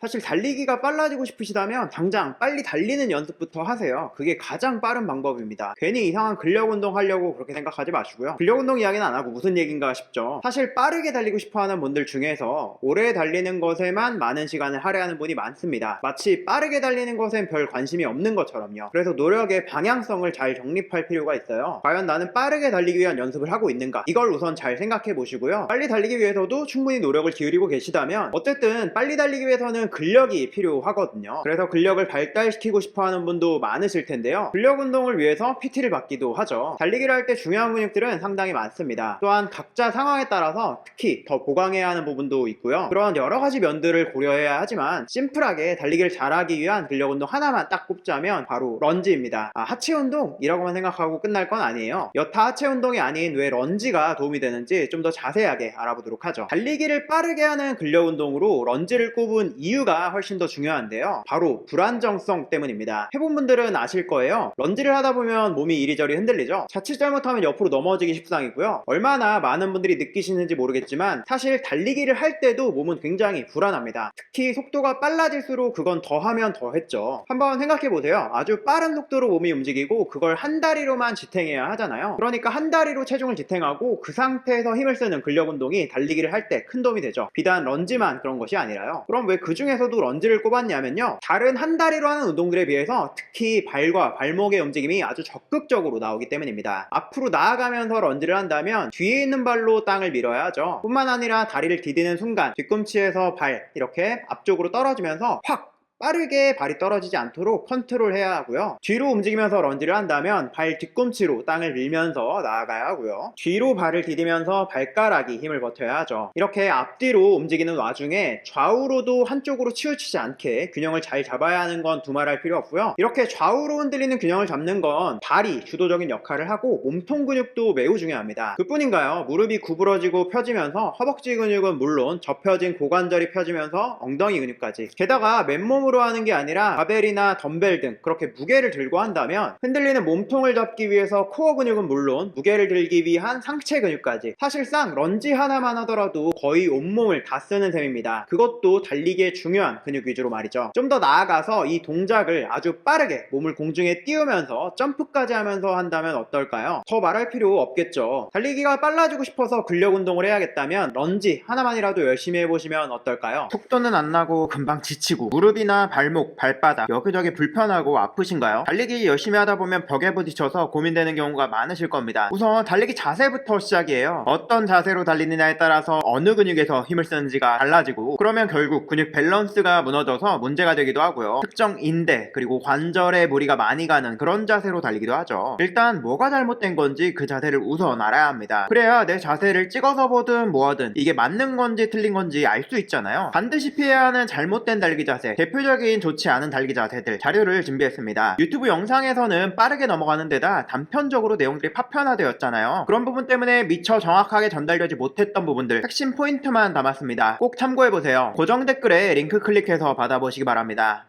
사실 달리기가 빨라지고 싶으시다면 당장 빨리 달리는 연습부터 하세요. 그게 가장 빠른 방법입니다. 괜히 이상한 근력 운동 하려고 그렇게 생각하지 마시고요. 근력 운동 이야기는 안 하고 무슨 얘기인가 싶죠. 사실 빠르게 달리고 싶어 하는 분들 중에서 오래 달리는 것에만 많은 시간을 할애하는 분이 많습니다. 마치 빠르게 달리는 것엔 별 관심이 없는 것처럼요. 그래서 노력의 방향성을 잘 정립할 필요가 있어요. 과연 나는 빠르게 달리기 위한 연습을 하고 있는가? 이걸 우선 잘 생각해 보시고요. 빨리 달리기 위해서도 충분히 노력을 기울이고 계시다면 어쨌든 빨리 달리기 위해서는 근력이 필요하거든요. 그래서 근력을 발달시키고 싶어 하는 분도 많으실 텐데요. 근력 운동을 위해서 PT를 받기도 하죠. 달리기를 할 때 중요한 근육들은 상당히 많습니다. 또한 각자 상황에 따라서 특히 더 보강해야 하는 부분도 있고요. 그런 여러 가지 면들을 고려해야 하지만 심플하게 달리기를 잘하기 위한 근력 운동 하나만 딱 꼽자면 바로 런지입니다. 아, 하체 운동이라고만 생각하고 끝날 건 아니에요. 여타 하체 운동이 아닌 왜 런지가 도움이 되는지 좀 더 자세하게 알아보도록 하죠. 달리기를 빠르게 하는 근력 운동으로 런지를 꼽은 이유 가 훨씬 더 중요한데요. 바로 불안정성 때문입니다. 해본 분들은 아실 거예요. 런지를 하다 보면 몸이 이리저리 흔들리죠. 자칫 잘못하면 옆으로 넘어지기 십상이고요. 얼마나 많은 분들이 느끼시는지 모르겠지만 사실 달리기를 할 때도 몸은 굉장히 불안합니다. 특히 속도가 빨라질수록 그건 더하면 더했죠. 한번 생각해 보세요. 아주 빠른 속도로 몸이 움직이고 그걸 한 다리로만 지탱해야 하잖아요. 그러니까 한 다리로 체중을 지탱하고 그 상태에서 힘을 쓰는 근력 운동이 달리기를 할 때 큰 도움이 되죠. 비단 런지만 그런 것이 아니라요. 그럼 왜 그중 에서도 런지를 꼽았냐면요. 다른 한 다리로 하는 운동들에 비해서 특히 발과 발목의 움직임이 아주 적극적으로 나오기 때문입니다. 앞으로 나아가면서 런지를 한다면 뒤에 있는 발로 땅을 밀어야 하죠. 뿐만 아니라 다리를 디디는 순간 뒤꿈치에서 발 이렇게 앞쪽으로 떨어지면서 확 빠르게 발이 떨어지지 않도록 컨트롤 해야 하고요. 뒤로 움직이면서 런지를 한다면 발 뒤꿈치로 땅을 밀면서 나아가야 하고요. 뒤로 발을 디디면서 발가락이 힘을 버텨야 하죠. 이렇게 앞뒤로 움직이는 와중에 좌우로도 한쪽으로 치우치지 않게 균형을 잘 잡아야 하는 건 두말할 필요 없고요. 이렇게 좌우로 흔들리는 균형을 잡는 건 발이 주도적인 역할을 하고 몸통 근육도 매우 중요합니다. 그뿐인가요? 무릎이 구부러지고 펴지면서 허벅지 근육은 물론 접혀진 고관절이 펴지면서 엉덩이 근육까지 게다가 맨몸 으로 하는 게 아니라 바벨이나 덤벨 등 그렇게 무게를 들고 한다면 흔들리는 몸통을 잡기 위해서 코어 근육은 물론 무게를 들기 위한 상체 근육까지 사실상 런지 하나만 하더라도 거의 온몸을 다 쓰는 셈입니다. 그것도 달리기에 중요한 근육 위주로 말이죠. 좀 더 나아가서 이 동작을 아주 빠르게 몸을 공중에 띄우면서 점프까지 하면서 한다면 어떨까요? 더 말할 필요 없겠죠. 달리기가 빨라지고 싶어서 근력 운동을 해야겠다면 런지 하나만이라도 열심히 해보시면 어떨까요? 속도는 안 나고 금방 지치고 무릎이나 발목, 발바닥 여기저기 불편하고 아프신가요? 달리기 열심히 하다 보면 벽에 부딪혀서 고민되는 경우가 많으실 겁니다. 우선 달리기 자세부터 시작이에요. 어떤 자세로 달리느냐에 따라서 어느 근육에서 힘을 쓰는지가 달라지고 그러면 결국 근육 밸런스가 무너져서 문제가 되기도 하고요. 특정 인대 그리고 관절에 무리가 많이 가는 그런 자세로 달리기도 하죠. 일단 뭐가 잘못된 건지 그 자세를 우선 알아야 합니다. 그래야 내 자세를 찍어서 보든 뭐하든 이게 맞는 건지 틀린 건지 알 수 있잖아요. 반드시 피해야 하는 잘못된 달리기 자세 대표적 인 좋지 않은 달리기 자 세들 자료를 준비했습니다. 유튜브 영상에서는 빠르게 넘어가는 데다 단편적으로 내용들이 파편화되었잖아요. 그런 부분 때문에 미처 정확하게 전달되지 못했던 부분들 핵심 포인트만 담았습니다. 꼭 참고해보세요. 고정 댓글에 링크 클릭해서 받아보시기 바랍니다.